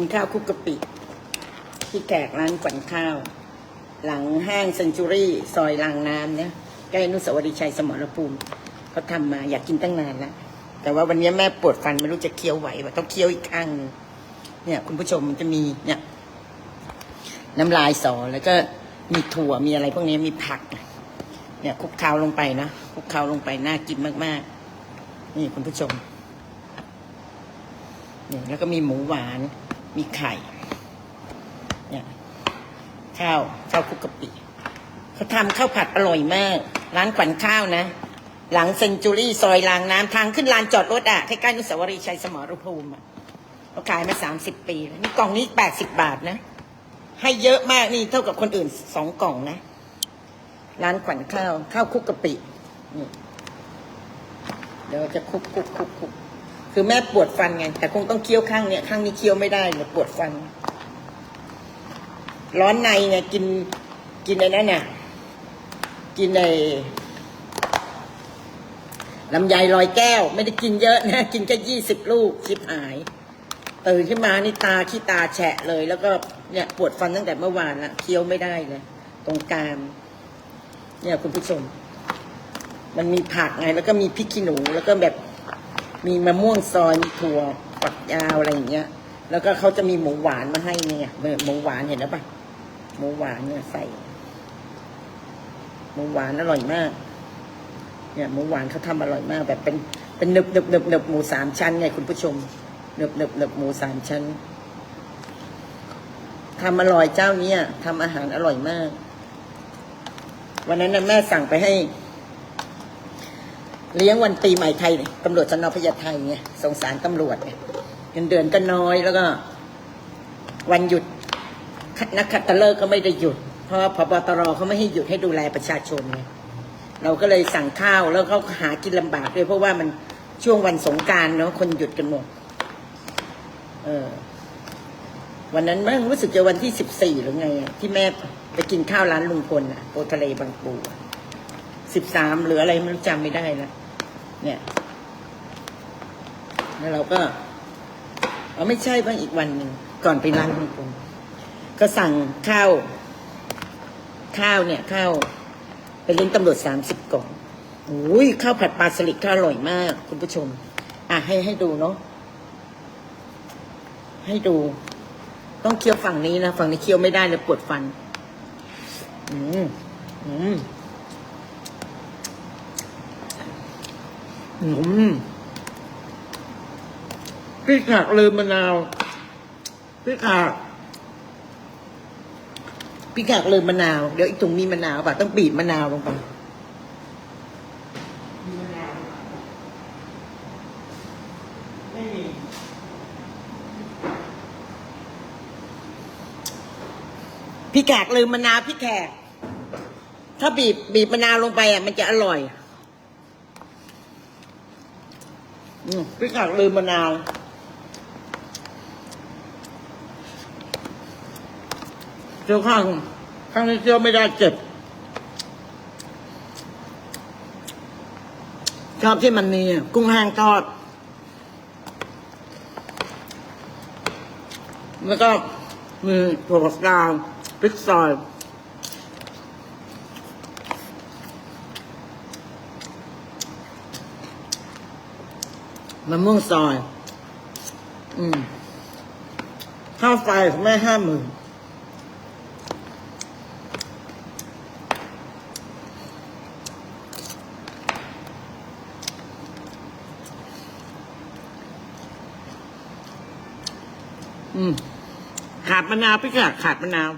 กินข้าวคุกกะปิที่แขกร้านขวัญข้าว หลังห้างเซนจูรี่ ซอยรางน้ำเนี่ยใกล้อนุสาวรีย์ชัยสมรภูมิเขาทำมาอยากกินตั้งนานแล้วแต่ว่าวันนี้แม่ปวดฟันไม่รู้จะเคี้ยวไหวว่าต้องเคี้ยวอีกข้างหนึ่งเนี่ย คุณผู้ชมมันจะมีเนี่ย น้ำลายสอแล้วก็มีถั่วมีอะไร พวกนี้มีผัก เนี่ยคลุกเคล้าลงไปนะคลุกเคล้าลงไปน่ากินมากๆ นี่คุณผู้ชมนี่แล้วก็มีหมูหวาน มีไข่ เนี่ยข้าวข้าวคุกกะปิเขาทำข้าวผัดอร่อยมาก ร้านขวัญข้าวนะ หลังเซนจูรี่ซอยรางน้ำทางขึ้นลานจอดรถอะใกล้ๆนุสาวรีย์ชัยสมรภูมิอะเขาขายมาสามสิบปีแล้วนี่กล่องนี้แปดสิบบาทนะ ให้เยอะมากนี่เท่ากับคนอื่นสองกล่องนะ ร้านขวัญข้าว ข้าวคุกกะปินี่เดี๋ยวจะคุกคุกคุกคุก คือแม่ปวดฟันไง แต่คงต้องเคี้ยวข้างเนี่ยข้างนี้เคี้ยวไม่ได้เลยปวดฟัน ร้อนในไงกินกินในนั้นน่ะ กินในลำไยลอยแก้ว ไม่ได้กินเยอะนะ กินแค่ยี่สิบลูกชิบหายตื่นขึ้นมานี่ตาขี้ตาแฉะเลย แล้วก็เนี่ยปวดฟันตั้งแต่เมื่อวานละเคี้ยวไม่ได้เลย ตรงกรามเนี่ยคุณผู้ชม มันมีผักไง แล้วก็มีพริกขี้หนูแล้วก็แบบ มีมะม่วงซอยมีถั่วฝักยาวอะไรอย่างเงี้ย แล้วก็เขาจะมีหมูหวานมาให้เนี่ยหมูหวานเห็นแล้วปะหมูหวานเนี่ยใส่หมูหวานอร่อยมาก เนี่ยหมูหวานเขาทำอร่อยมาก แบบเป็นเป็นหนึบหนึบหนึบหนึบหมูสามชั้นไงคุณผู้ชมหนึบหนึบหนึบหมูสามชั้นทำอร่อยเจ้าเนี้ยทำอาหารอร่อยมาก วันนั้นนะแม่สั่งไปให้ เลี้ยงวันปีใหม่ไทยตำรวจสนพญาไทยไงสงสารตำรวจไงเงินเดือนก็น้อยแล้วก็ วันหยุดนักขัตฤกษ์ก็ไม่ได้หยุด เพราะพบตรเขาไม่ให้หยุดให้ดูแลประชาชนไงเราก็เลยสั่งข้าวแล้วเขาหากินลำบากด้วยเพราะว่ามันช่วงวันสงการเนาะคนหยุดกันหมดเออวันนั้นมั่งรู้สึกจะวันที่สิบสี่หรือไงที่แม่ไปกินข้าวร้านลุงพลอะโปทะเลบางปู สิบสามหรืออะไรไม่รู้จำไม่ได้แล้วเนี่ย แล้วเราก็เอาไม่ใช่บ้างอีกวันหนึ่งก่อนไปร้านลุงพลก็สั่งข้าวข้าวเนี่ยข้าวไปเลี้ยงตำรวจสามสิบกล่องโอ้ยข้าวผัดปลาสลิดก็อร่อยมาก คุณผู้ชม อะให้ให้ดูเนาะให้ดู ต้องเคี้ยวฝั่งนี้นะฝั่งนี้เคี้ยวไม่ได้เลยปวดฟัน อืมอืม อืมพริกหักลืมมะนาวพริกหักพริกหักลืมมะนาว เดี๋ยวอีกถุงมีมะนาวป่ะต้องบีบมะนาวลงไปมีมะนาวไม่มีพี่แขกลืมมะนาวพี่แขกถ้าบีบบีบมะนาวลงไปอะ มันจะอร่อย อืม พี่แขกลืมมะนาวเจียวข้างข้างนี้เจียวไม่ได้เจ็บชอบที่มันมีกุ้งแห้งทอด แล้วก็มีถั่วฝักยาวพริกซอย มะม่วงซอย อืม ค่าไฟแม่ห้าหมื่นอืม ขาดมะนาวพี่ขาดขาดมะนาว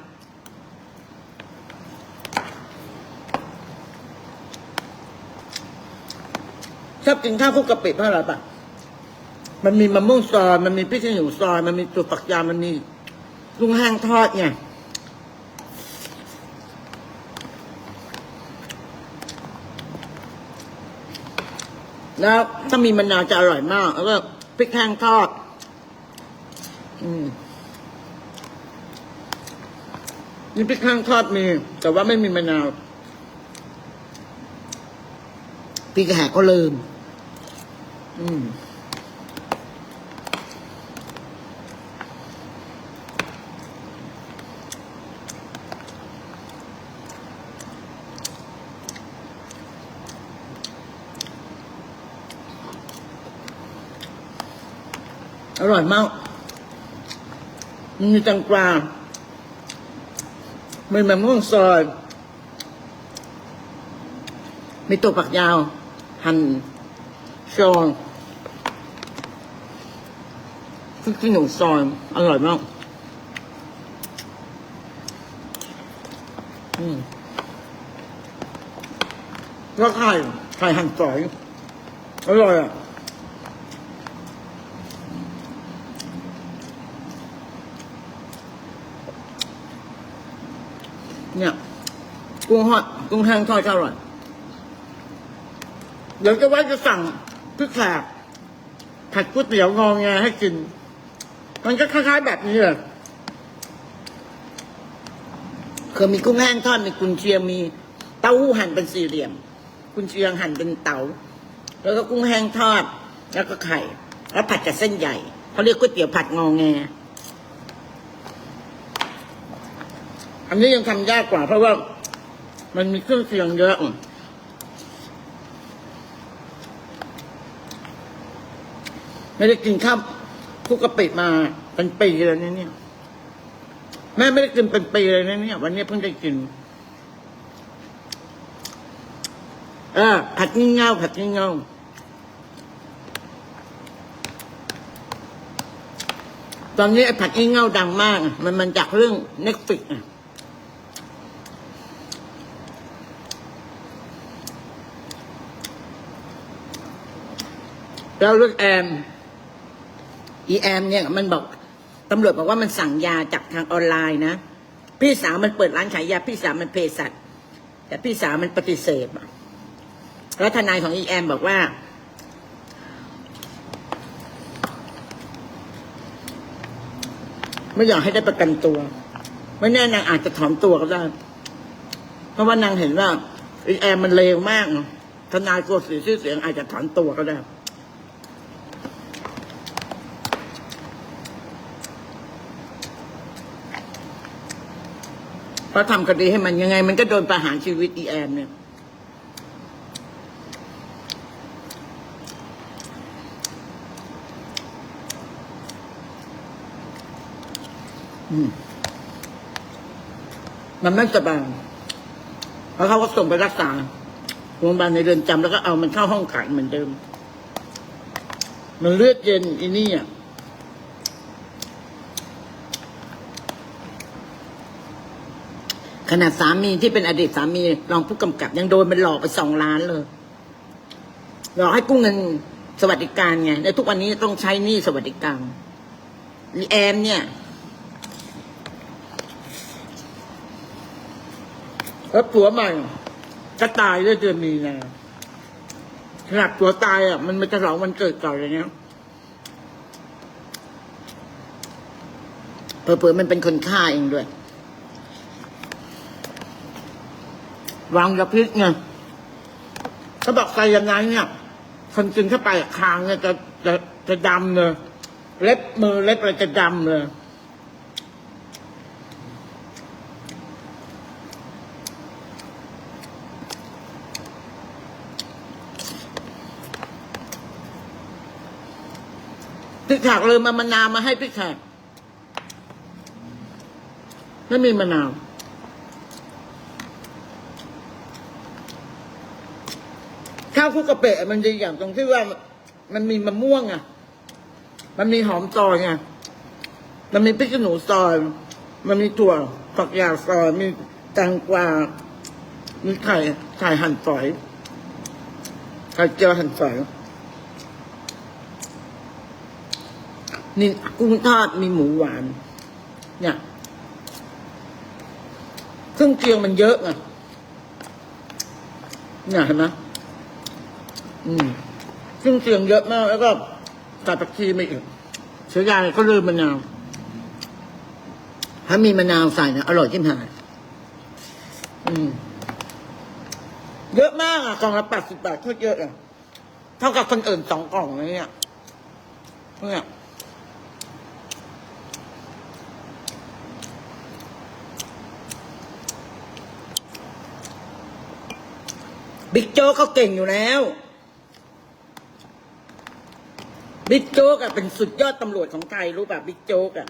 ชอบกินข้าวคุกกะปิเพราะอะไรปะ มันมีมะม่วงซอยมันมีพริกขี้หนูซอยมันมีตัวฝักยาวมันมีลุงแห้งทอดไงแล้วถ้ามีมะนาวจะอร่อยมาก แล้วก็พริกแห้งทอด อืมนี่พริกแห้งทอดมี แต่ว่าไม่มีมะนาวพี่แขกก็ลืม อืม อร่อยมาก มีแตังกวามีมะม่วงซอย มีตัวผักยาว หั่นซอยพริกขี้หนูซอย อร่อยมาก อืมแล้วไข่ไข่หั่นฝอย อร่อยอะ เนี่ย กุ้งทอดกุ้งแห้งทอดก็อร่อยเดี๋ยวจะว่าจะสั่งพริกแขกผัดก๋วยเตี๋ยวงองแงให้กิน มันก็คล้ายๆแบบนี้เลยคือมีกุ้งแห้งทอดมีกุนเชียงมีเต้าหู้หั่นเป็นสี่เหลี่ยม กุนเชียงหั่นเป็นเต๋าแล้วก็กุ้งแห้งทอด แล้วก็ไข่ แล้วผัดกับเส้นใหญ่เขาเรียกก๋วยเตี๋ยวผัดงองแงอันนี้ยังทำยากกว่าเพราะว่า มันมีเครื่องเคียงเยอะไม่ได้กินข้าวคุกกะปิมาเป็นปีเลยนเนี่ยแม่ไม่ได้กินเป็นปีเลยนะเนี่ย วันนี้เพิ่งได้กินเออผัดงี่เง่าผัดงี่เง่าตอนนี้ไอ้ผัดงี่เง่าดังมาก มันมันจากเรื่องเน็กฟิกอะ แล้วเรื่องแอมอีแอมเนี่ยมันบอกตำรวจบอกว่ามันสั่งยาจากทางออนไลน์นะพี่สาวมันเปิดร้านขายยา พี่สาวมันเภสัชแต่พี่สาวมันปฏิเสธแล้วทนายของอีแอมบอกว่า ไม่อยากให้ได้ประกันตัว ไม่แน่นางอาจจะถอนตัวก็ได้ เพราะว่านางเห็นว่าอีแอมมันเลวมากทนายกลัวเสียชื่อเสียงอาจจะถอนตัวก็ได้ เพราะทำคดีให้มันยังไง มันก็โดนประหารชีวิตอีแอมเนี่ยมันไม่สบายเพราะเขาก็ส่งไปรักษาโรงพยาบาลในเรือนจำแล้วก็เอามันเข้าห้องขังเหมือนเดิม มันเลือดเย็นอีนี่อะ ขนาดสามีที่เป็นอดีตสามีรองผู้กำกับ ยังโดนมันหลอกไปสองล้านเลยหลอกให้กู้เงินสวัสดิการไงในทุกวันนี้ต้องใช้หนี้สวัสดิการอีแอมเนี่ยแล้วผัวใหม่ก็ตายด้วยเดือนมีนาขนาดผัวตายอะมันมาฉลองวันเกิดก่อนเลยเนี้ยเผื่อๆมันเป็นคนฆ่าเองด้วย วางยาพิษไงเขาบอกไซยาไนด์เนี่ยคนกินเข้าไปคางเนี่ยจะจะจะดำเลย เล็บมือเล็บอะไรจะดำเลยพี่แขกเลยมามะนาวมาให้พี่แขกไม่มีมะนาว ข้าวคลุกกะเปะมันดีอย่างตรงที่ว่ามันมีมะม่วงอะ มันมีหอมซอยไงมันมีพริกขี้หนูซอย มันมีถั่วฝักยาวซอย มีแตงกวา มีไข่ไข่หั่นฝอย ไข่เจียวหั่นฝอย นี่กุ้งทอดมีหมูหวาน เนี่ยเครื่องเคียงมันเยอะไงเนี่ยเห็นไหม อืมซึ่งเสียงเยอะมาก แล้วก็ใส่ผักชีมาอีกเสียดายก็ลืมมะนาว ถ้ามีมะนาวใส่นะอร่อยจิ้มหายอืม เยอะมากอะกล่องละแปดสิบบาทโคตรเยอะอะเท่ากับคนอื่นสองกล่องเลยเนี่ยเนี่ยบิ๊กโจ๊กเขาเก่งอยู่แล้ว บิ๊กโจ๊กอะเป็นสุดยอดตำรวจของไทยรู้ป่ะบิ๊กโจ๊กอะ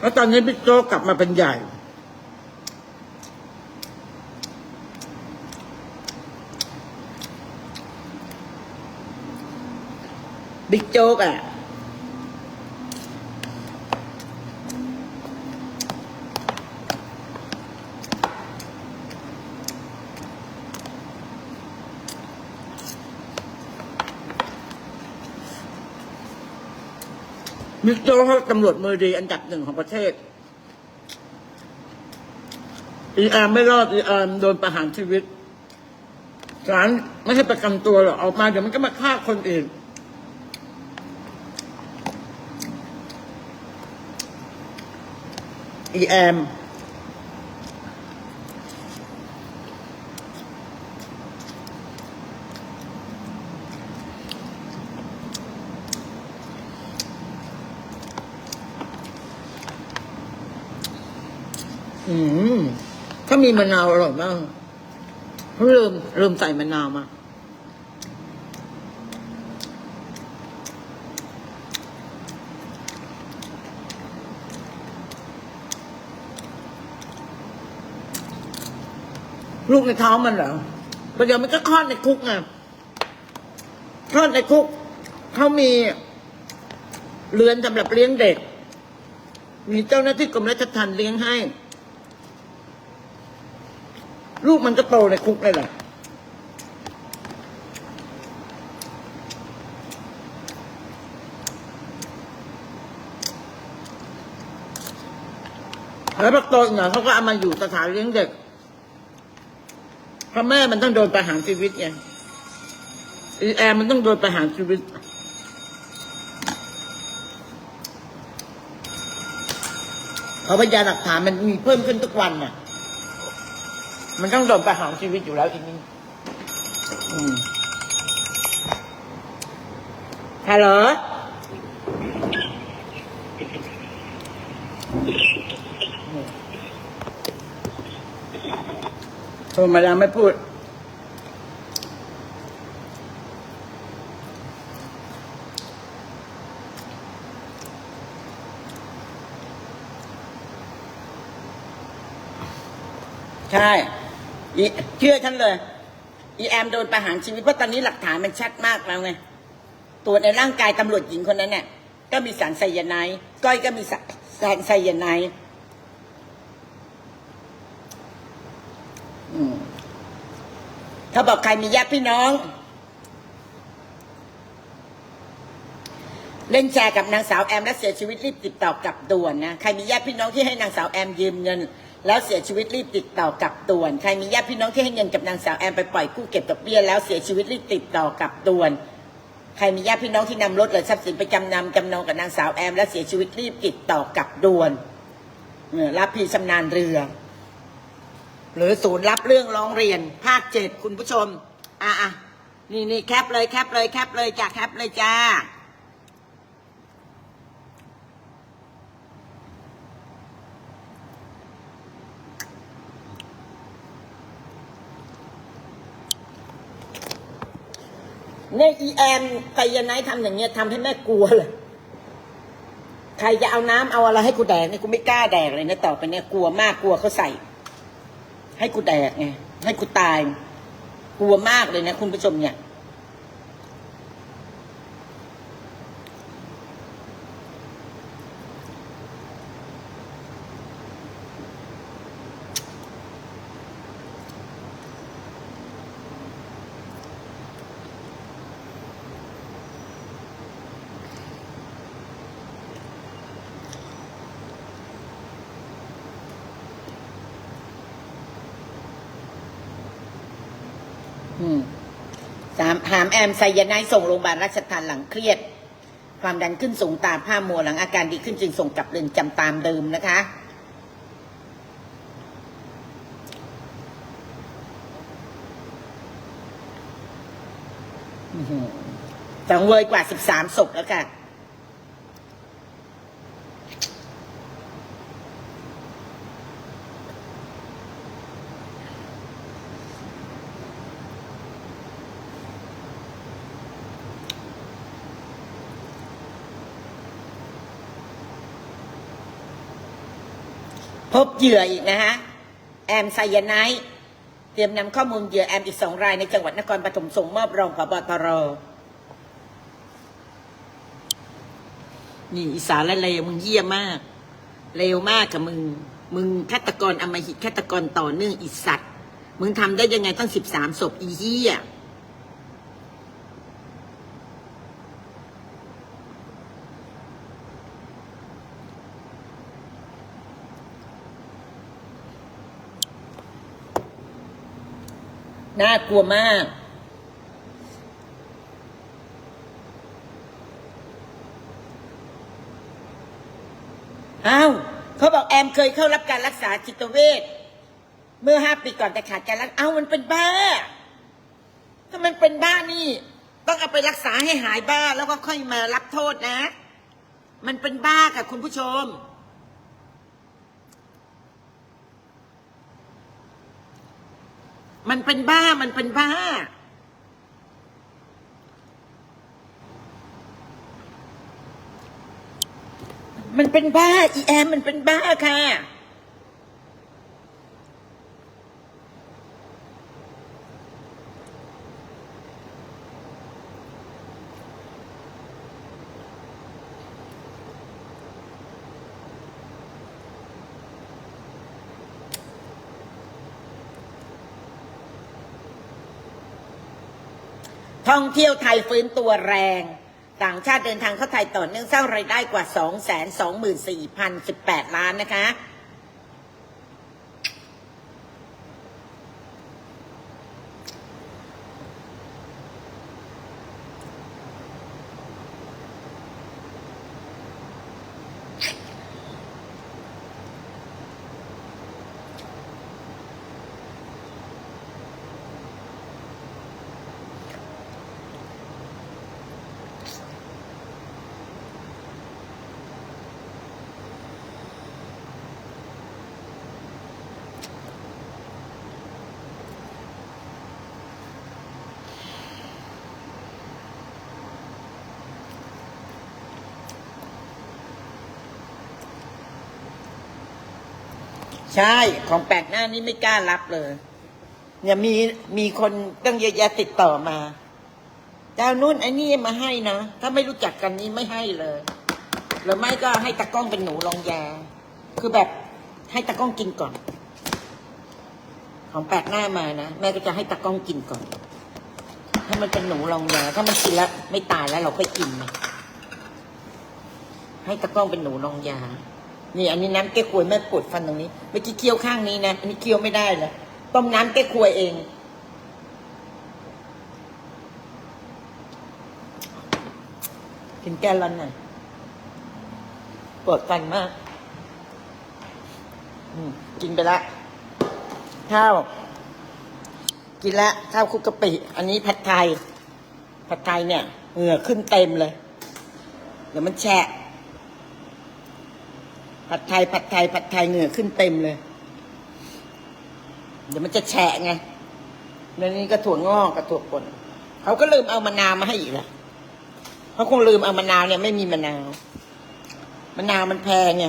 แล้วตอนนี้บิ๊กโจ๊กกลับมาเป็นใหญ่ บิ๊กโจ๊กอะ มิกโจ้เขาตำรวจมือดีอันดับหนึ่งของประเทศ อีอาร์ไม่รอดอีอาร์โดนประหารชีวิตศาลไม่ให้ประกันตัวหรอกออกมาเดี๋ยวมันก็มาฆ่าคนอื่นอีแอม อืม ถ้า มีมะนาวอร่อยมากเริ่มเริ่มใส่มะนาวมาลูกในท้องมันเหรอประเดี๋ยวมันก็คลอดในคุกไงคลอดในคุก เขามีเรือนสำหรับเลี้ยงเด็ก มีเจ้าหน้าที่กรมราชทัณฑ์เลี้ยงให้ ลูกมันก็โตในคุกเลยแหละแล้วพอโตหน่อยเขาก็เอามาอยู่สถานเลี้ยงเด็กเพราะแม่มันต้องโดนประหารชีวิตไงอีแอร์มันต้องโดนประหารชีวิตเพราะพยานหลักฐานมันมีเพิ่มขึ้นทุกวันน่ะ มันต้องโดนประหารชีวิตอยู่แล้วอีกนี่อืมฮัลโหลโทรมาแล้วไม่พูด ใช่ อีเชื่อฉันเลย อีแอมโดนประหารชีวิตเพราะตอนนี้หลักฐานมันชัดมากแล้วไงตรวจในร่างกายตำรวจหญิงคนนั้นเนี่ยก็มีสารไซยาไนด์ก้อยก็มีสารไซยาไนด์ถ้าบอกใครมีญาติพี่น้อง เล่นแชร์กับนางสาวแอมและเสียชีวิตรีบติดต่อกลับด่วนนะ ใครมีญาติพี่น้องที่ให้นางสาวแอมยืมเงิน แล้วเสียชีวิตรีบติดต่อกลับด่วน ใครมีญาติพี่น้องที่ให้เงินกับนางสาวแอมไปปล่อยกู้เก็บดอกเบี้ยแล้วเสียชีวิตรีบติดต่อกลับด่วนใครมีญาติพี่น้องที่นำรถหรือทรัพย์สินไปจำนำจำนองกับนางสาวแอม และเสียชีวิตรีบติดต่อกลับด่วนเออรับพีชำนาญเรือ หรือศูนย์รับเรื่องร้องเรียน ภาคเจ็ดคุณผู้ชม อะอะนี่นี่แคปเลยแคปเลยแคปเลยจ้าแคปเลยจ้า เนี่ยอีแอมไกยาไนท์ทำอย่างเงี้ยทำให้แม่กลัวเลยใครจะเอาน้ำเอาอะไรให้กูแดกเนี่ยกูไม่กล้าแดกเลยนะต่อไปเนี่ยกลัวมากกลัวเขาใส่ ให้กูแดกไงให้กูตาย กลัวมากเลยนะคุณผู้ชมเนี่ยามหามแอมไซยาไนายส่งโรงพยาบาลราชทันหลังเครียด ความดันขึ้นสูงตาผ้ามัวหลังอาการดีขึ้นจึงส่งกลับเรือนจำตามเดิมนะคะหือสังเวยกว่าสิบสามศพแล้วค่ะ อ พบเหยื่ออีกนะฮะ แอมไซยาไนด์เตรียมนำข้อมูลเหยื่อแอมอีกสองรายในจังหวัดนครปฐมส่งมอบรองผบตรนี่อีสานและเลวมึงเยี่ยมาก เลวมากกับมึง มึงฆาตกรอมหิตฆาตกรต่อเนื่องอีสัตว์ มึงทำได้ยังไงตั้งสิบสามศพอีเหี้ย น่ากลัวมาก อ้าวเขาบอกแอมเคยเข้ารับการรักษาจิตเวชเมื่อห้าปีก่อนแต่ขาดการรักเอ้ามันเป็นบ้า ถ้ามันเป็นบ้านี่ ต้องเอาไปรักษาให้หายบ้าแล้วก็ค่อยมารับโทษนะ มันเป็นบ้าค่ะคุณผู้ชม มันเป็นบ้ามันเป็นบ้า มันเป็นบ้า อีแอมมันเป็นบ้าค่ะ ท่องเที่ยวไทยฟื้นตัวแรง ต่างชาติเดินทางเข้าไทยต่อเนื่องสร้างรายได้กว่า 2 2 4 0 1 8 ล้านนะคะ ใช่ของแปลกหน้านี่ไม่กล้ารับเลยเนี่ยมีมีคนตั้งเยอะแยะติดต่อมาเจ้านุ่นไอ้นี่มาให้นะถ้าไม่รู้จักกันนี่ไม่ให้เลย หรือไม่ก็ให้ตะกล้องเป็นหนูลองยา คือแบบให้ตะกล้องกินก่อน ของแปลกหน้ามานะแม่ก็จะให้ตะกล้องกินก่อน ถ้ามันเป็นหนูลองยา ถ้ามันกินแล้วไม่ตายแล้วเราค่อยกินมันให้ตะกล้องเป็นหนูลองยา นี่อันนี้น้ำแก้ควยแม่ปวดฟันตรงนี้เมื่อกี้เคี้ยวข้างนี้นะอันนี้เคี้ยวไม่ได้เลยต้มน้ำแก้ควยเองกินแก้ร้อนหน่อยปวดฟันมากกินไปละข้าวกินละข้าวคุกกะปิ อันนี้ผัดไทยผัดไทยเนี่ยเหงื่อขึ้นเต็มเลยเดี๋ยวมันแฉะ ผัดไทยผัดไทยผัดไทยเหงื่อขึ้นเต็มเลย เดี๋ยวมันจะแฉะไงแล้วนี่ก็ถั่วงอกกับถั่วป่นเขาก็ลืมเอามะนาวมาให้อีกละเขาคงลืมเอามะนาวเนี่ยไม่มีมะนาวมะนาวมันแพงไง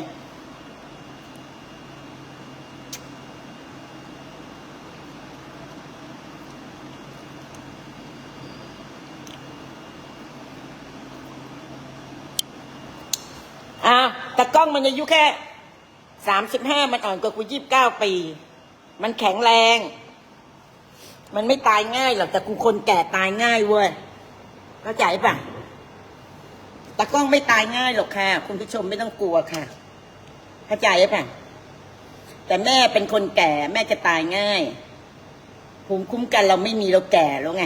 อ้าวแต่กล้อง มันอายุแค่สามสิบห้ามันอ่อนกว่ากูยี่สิบเก้าปี มันแข็งแรง มันไม่ตายง่ายหรอกแต่กูคนแก่ตายง่ายเว้ยเข้าใจปะแต่กล้องไม่ตายง่ายหรอกค่ะ คุณผู้ชมไม่ต้องกลัวค่ะ เข้าใจปะแต่แม่เป็นคนแก่แม่จะตายง่ายภูมิคุ้มกันเราไม่มีเราแก่แล้วไง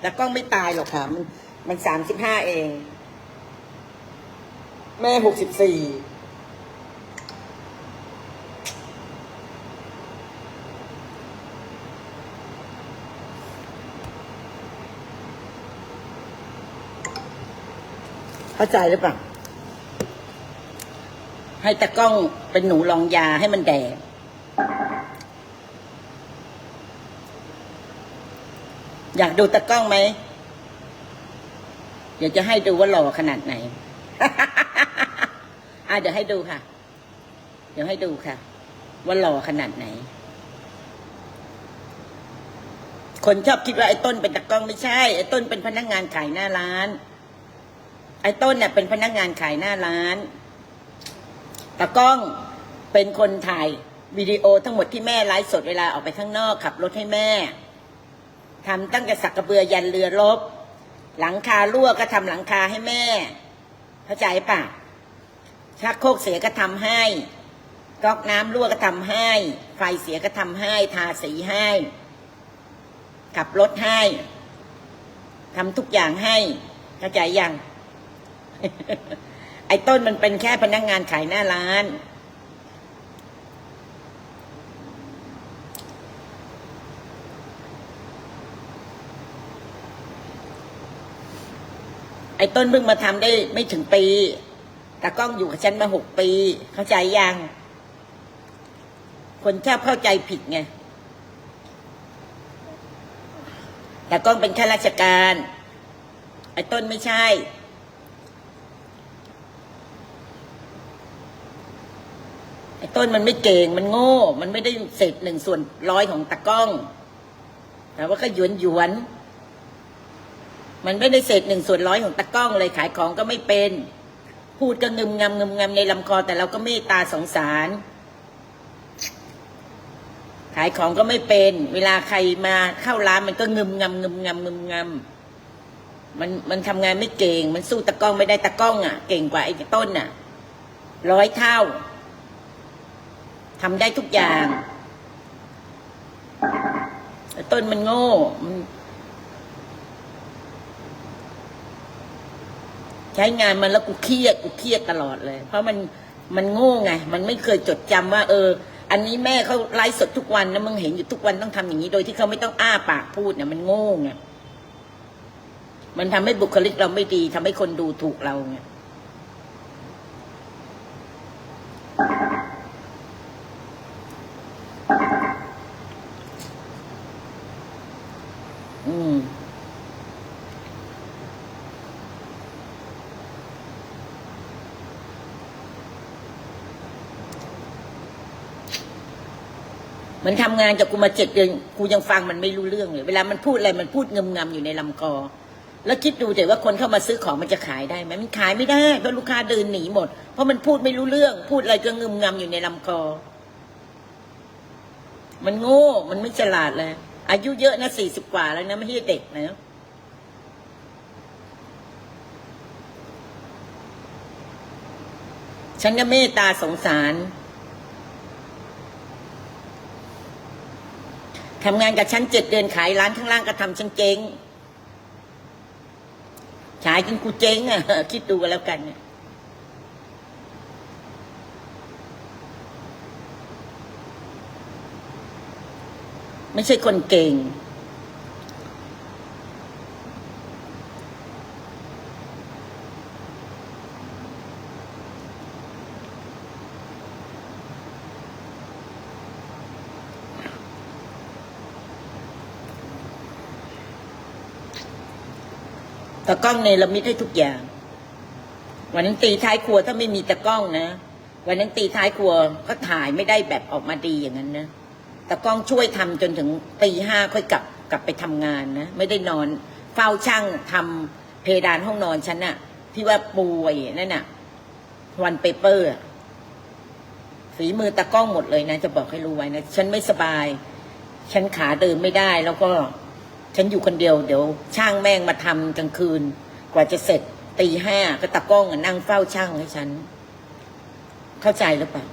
แต่กล้องไม่ตายหรอกค่ะ มันมันสามสิบห้าเอง แม่หกสิบสี่ เข้าใจหรือเปล่า ให้ตะกล้องเป็นหนูลองยาให้มันแดงอยากดูตะกล้องไหมเดี๋ยวจะให้ดูว่าหล่อขนาดไหน อะเดี๋ยวให้ดูค่ะ เดี๋ยวให้ดูค่ะ ว่าหล่อขนาดไหน คนชอบคิดว่าไอ้ต้นเป็นตะกล้องไม่ใช่ ไอ้ต้นเป็นพนักงานขายหน้าร้าน ไอ้ต้นเนี่ยเป็นพนักงานขายหน้าร้านตะกล้องเป็นคนถ่ายวิดีโอทั้งหมดที่แม่ไลฟ์สดเวลาออกไปข้างนอกขับรถให้แม่ทำตั้งแต่สักกระเบือยันเรือรบ หลังคารั่วก็ทำหลังคาให้แม่ เข้าใจปะชักโคกเสียก็ทำให้ก๊อกน้ำรั่วก็ทำให้ ไฟเสียก็ทำให้ ทาสีให้ ขับรถให้ทำทุกอย่างให้ เข้าใจยัง ไอ้ต้นมันเป็นแค่พนักงานขายหน้าร้าน ไอ้ต้นเพิ่งมาทำได้ไม่ถึงปีแต่กล้องอยู่กับฉันมาหกปี เข้าใจยัง คนชอบเข้าใจผิดไงแต่กล้องเป็นข้าราชการ ไอ้ต้นไม่ใช่ ไอ้ ต้นมันไม่เก่งมันโง่ มันไม่ได้เศษหนึ่งส่วนร้อยของตะก้อง แต่ว่าก็หยวนหยวนมันไม่ได้เศษหนึ่งส่วนร้อยของตะก้องเลยขายของก็ไม่เป็น พูดก็งึมงำงึมงำในลำคอ แต่เราก็เมตตาสงสาร ขายของก็ไม่เป็น เวลาใครมาเข้าร้านมันก็งึมงำงึมงำงึมงำมันมันทำงานไม่เก่ง มันสู้ตะก้องไม่ได้ตะก้อง อะ เก่งกว่าไอ้ต้นอะ ร้อยเท่า ทำได้ทุกอย่าง ต้นมันโง่มันใช้งานมันแล้วกูเครียดกูเครียดตลอดเลย เพราะมันมันโง่ไง มันไม่เคยจดจำว่า เออ อันนี้แม่เขาไลฟ์สดทุกวันนะมึงเห็นอยู่ทุกวันต้องทำอย่างนี้โดยที่เขาไม่ต้องอ้าปากพูดเนี่ยมันโง่ไงมันทำให้บุคลิกเราไม่ดีทำให้คนดูถูกเราไง มันทำงานจากกูมาเจ็ดเดือนกูยังฟังมันไม่รู้เรื่องเลย เวลามันพูดอะไรมันพูดงำงำอยู่ในลำคอแล้วคิดดูแต่ว่าคนเข้ามาซื้อของมันจะขายได้ไหมมันขายไม่ได้เพราะลูกค้าเดินหนีหมด เพราะมันพูดไม่รู้เรื่อง พูดอะไรก็งำงำอยู่ในลำคอ มันโง่ มันไม่ฉลาดเลย อายุเยอะนะสี่สิบกว่าแล้วนะไม่ใช่เด็กนะฉันก็เมตตาสงสาร ทำงานกับฉันเจ็ดเดือนขายร้านข้างล่างก็ทำฉันเจ๊งขายจนกูเจ๊งอะ คิดดูกันแล้วกันเนี่ยไม่ใช่คนเก่ง ตะกล้องเนรมิตให้ทุกอย่าง วันนั้นตีท้ายครัวถ้าไม่มีตะกล้องนะ วันนั้นตีท้ายครัวก็ถ่ายไม่ได้แบบออกมาดีอย่างนั้นนะตะกล้องช่วยทำจนถึงตีห้าค่อยกลับกลับไปทำงานนะไม่ได้นอน เฝ้าช่างทำเพดานห้องนอนฉันน่ะ ที่ว่าป่วยนั่นน่ะวันเปเปอร์ฝีมือตะกล้องหมดเลยนะ จะบอกให้รู้ไว้นะ ฉันไม่สบาย ฉันขาเดินไม่ได้แล้วก็ ฉันอยู่คนเดียวเดี๋ยว ช่างแม่งมาทำกลางคืน กว่าจะเสร็จตีห้าก็ตะก้องนั่งเฝ้าช่างให้ฉัน เข้าใจหรือเปล่า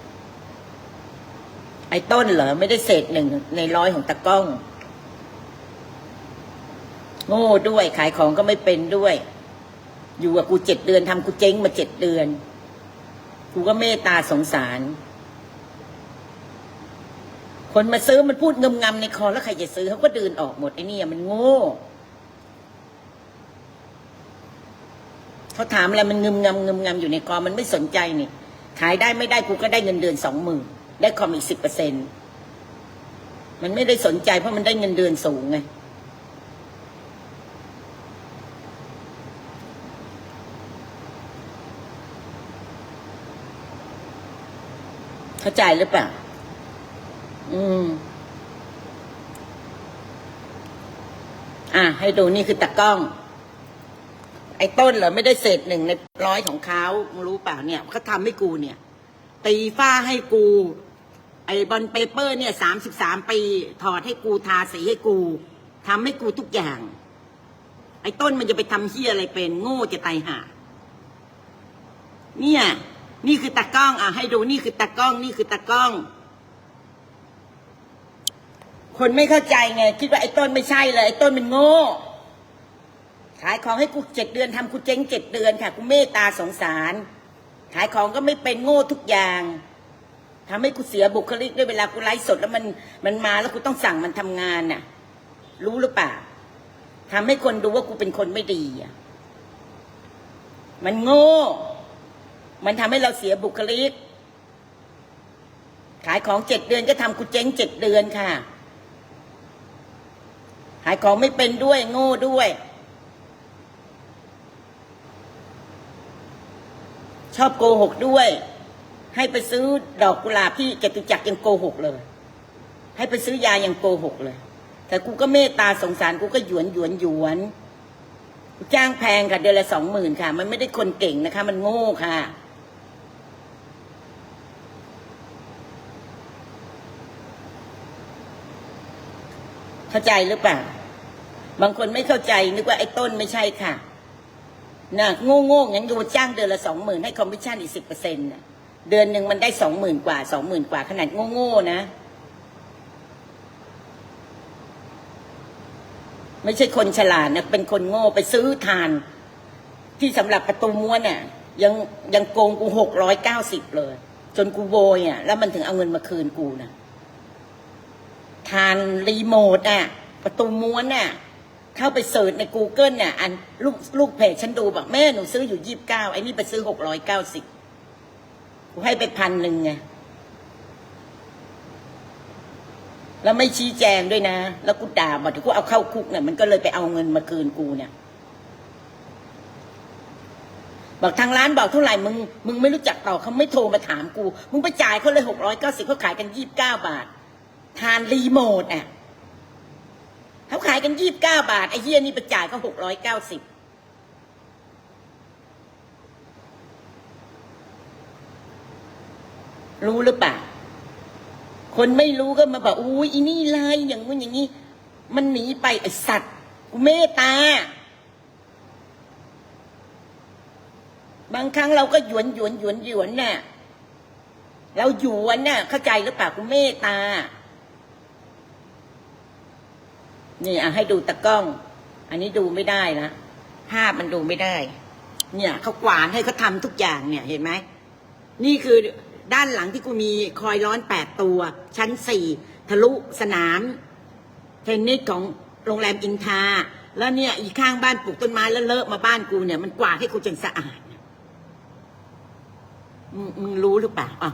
ไอ้ต้นเหรอไม่ได้เศษหนึ่งในร้อยของตะก้อง โง่ด้วยขายของก็ไม่เป็นด้วย อยู่กับกูเจ็ดเดือนทำกูเจ๊งมาเจ็ดเดือน กูก็เมตตาสงสาร คนมาซื้อมันพูดงำงำๆในคอแล้วใครจะซื้อเขาก็เดินออกหมดไอ้นี่มันโง่เขาถามอะไรมันงึมงำงึมงำอยู่ในคอมันไม่สนใจนี่ขายได้ไม่ได้กูก็ได้เงินเดือนสองหมื่นได้คอมอีกสิบเปอร์เซ็นมันไม่ได้สนใจเพราะมันได้เงินเดือนสูงไงเข้าใจหรือเปล่า อืม อะ ให้ดูนี่คือตะกล้อง ไอ้ต้นเหรอไม่ได้เศษหนึ่งในร้อยของเขามรู้เปล่าเนี่ยเขาทำให้กูเนี่ย ตีฝ้าให้กู ไอ้บอลเปเปอร์เนี่ยสามสิบสามปี ถอดให้กูทาสีให้กูทำให้กูทุกอย่าง ไอ้ต้นมันจะไปทำเฮียอะไรเป็น โง่จะตายห่าเนี่ย นี่คือตากล้อง อะ ให้ดูนี่คือตากล้อง นี่คือตากล้อง คนไม่เข้าใจไง คิดว่าไอ้ต้นไม่ใช่เลยไอ้ต้นมันโง่ ขายของให้กูเจ็ดเดือนทำกูเจ๊งเจ็ดเดือนค่ะ กูเมตตาสงสาร ขายของก็ไม่เป็นโง่ทุกอย่างทำให้กูเสียบุคลิกด้วยเวลากูไลฟ์สดแล้วมันมันมาแล้วกูต้องสั่งมันทำงานน่ะ รู้หรือเปล่าทำให้คนดูว่ากูเป็นคนไม่ดีอะมันโง่ มันทำให้เราเสียบุคลิก ขายของเจ็ดเดือนก็ทำกูเจ๊งเจ็ดเดือนค่ะ ขายของไม่เป็นด้วยโง่ด้วย ชอบโกหกด้วย ให้ไปซื้อดอกกุหลาบที่จตุจักรยังโกหกเลย ให้ไปซื้อยายังโกหกเลย แต่กูก็เมตตาสงสารกูก็หยวนหยวนหยวนจ้างแพงค่ะเดือนละสองหมื่นค่ะ มันไม่ได้คนเก่งนะคะ มันโง่ค่ะเข้าใจหรือเปล่า บางคนไม่เข้าใจนึกว่าไอ้ต้นไม่ใช่ค่ะนะโง่โง่งั้นกูจ้างเดือนละสองหมื่นให้คอมมิชชั่นอีกสิบเปอร์เซ็นต์เดือนหนึ่งมันได้สองหมื่นกว่าสองหมื่นกว่าขนาดโง่โง่นะ ไม่ใช่คนฉลาดนะเป็นคนโง่ไปซื้อทาน ที่สำหรับประตูม้วนเนี่ยยังยังโกงกูหกร้อยเก้าสิบเลย จนกูโวยอะ แล้วมันถึงเอาเงินมาคืนกูนะทานรีโมทอะ ประตูม้วนอะ เข้าไปเสิร์ชใน Google เนี่ยอันลูกลูกเพจฉันดูบอกแม่หนูซื้ออยู่ยี่บเก้าไอ้นี่ไปซื้อหกร้อยเก้าสิบกูให้ไปพันหนึ่งไงแล้วไม่ชี้แจงด้วยนะ แล้วกูด่าบอกถึงกูเอาเข้าคุกเนี่ยมันก็เลยไปเอาเงินมาคืนกูเนี่ย บอกทางร้านบอกเท่าไหร่มึงมึงไม่รู้จักต่อเขาไม่โทรมาถามกู มึงไปจ่ายเขาเลยหกร้อยเก้าสิบเขาขายกันยี่บเก้าบาท ทานรีโมทอะาขายกันยี่บเก้าบาทไอ้เฮียนี่ไปจ่ายเขาหกร้อยเก้าสิบรู้หรือเปล่า คนไม่รู้ก็มาบอกอุ้ยอีนี่ไรอย่างงู้นอย่างนี้ มันหนีไปไอสัตว์กูเมตตา บางครั้งเราก็หยวนหยวนหยวนหยวนน่ะ เราหยวนน่ะ เข้าใจหรือเปล่ากูเมตตา นี่อะให้ดูตะกล้อง อันนี้ดูไม่ได้นะภาพมันดูไม่ได้ เนี่ยเขากวาดให้เขาทำทุกอย่างเนี่ยเห็นไหมนี่คือด้านหลังที่กูมีคอยร้อนแปดตัว ชั้นสี่ทะลุสนาม เทนนิสของโรงแรมอินทา แล้วเนี่ย อีกข้างบ้านปลูกต้นไม้แล้วเลอะมาบ้านกูเนี่ยมันกวาดให้กูจนสะอาดมึงรู้หรือเปล่าอะ